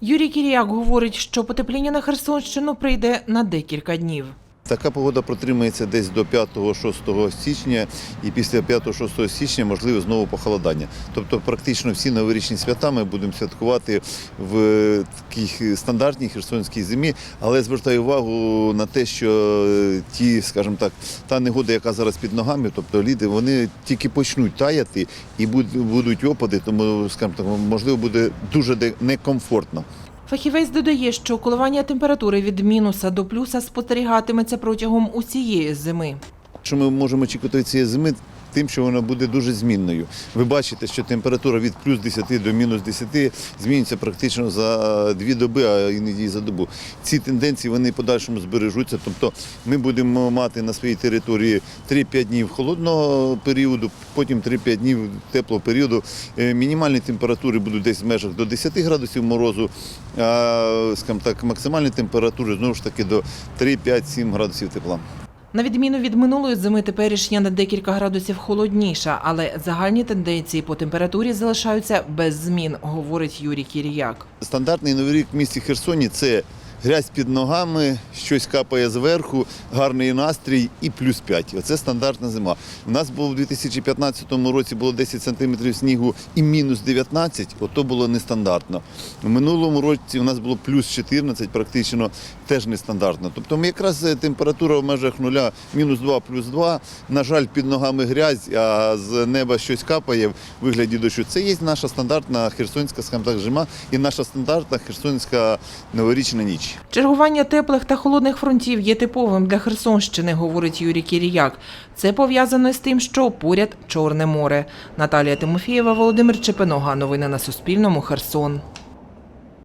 Юрій Кіріяк говорить, що потепління на Херсонщину прийде на декілька днів. Така погода протримається десь до 5-6 січня, і після 5-6 січня можливе знову похолодання. Тобто, практично всі новорічні свята ми будемо святкувати в такій стандартній херсонській зимі, але звертаю увагу на те, що е, ті, скажімо так, та негода, яка зараз під ногами, тобто ліди, вони тільки почнуть таяти і будуть опади, тому скажімо так, можливо, буде дуже некомфортно. Фахівець додає, що коливання температури від мінуса до плюса спостерігатиметься протягом усієї зими. Що ми можемо очікувати цієї зими? Тим, що вона буде дуже змінною. Ви бачите, що температура від плюс 10 до мінус 10 змінюється практично за дві доби, а іноді за добу. Ці тенденції вони подальшому збережуться. Тобто ми будемо мати на своїй території 3-5 днів холодного періоду, потім 3-5 днів теплого періоду. Е, Мінімальні температури будуть десь в межах до 10 градусів морозу, а скажімо так, максимальні температури знову ж таки до 3-5-7 градусів тепла. На відміну від минулої зими, теперішня на декілька градусів холодніша, але загальні тенденції по температурі залишаються без змін, говорить Юрій Кіріяк. Стандартний новий рік в місті Херсоні це грязь під ногами, щось капає зверху, гарний настрій і плюс 5. Оце стандартна зима. У нас було в 2015 році було 10 сантиметрів снігу і мінус 19, ото було нестандартно. У минулому році у нас було плюс 14, практично теж нестандартно. Тобто ми якраз е, температура в межах нуля, мінус 2, плюс 2. На жаль, під ногами грязь, а з неба щось капає в вигляді дощу. Це є наша стандартна херсонська скажімо так, зима і наша стандартна херсонська новорічна ніч. Чергування теплих та холодних фронтів є типовим для Херсонщини, говорить Юрій Кіріяк. Це пов'язано з тим, що поряд Чорне море. Наталія Тимофієва, Володимир Чепинога. Новини на Суспільному. Херсон.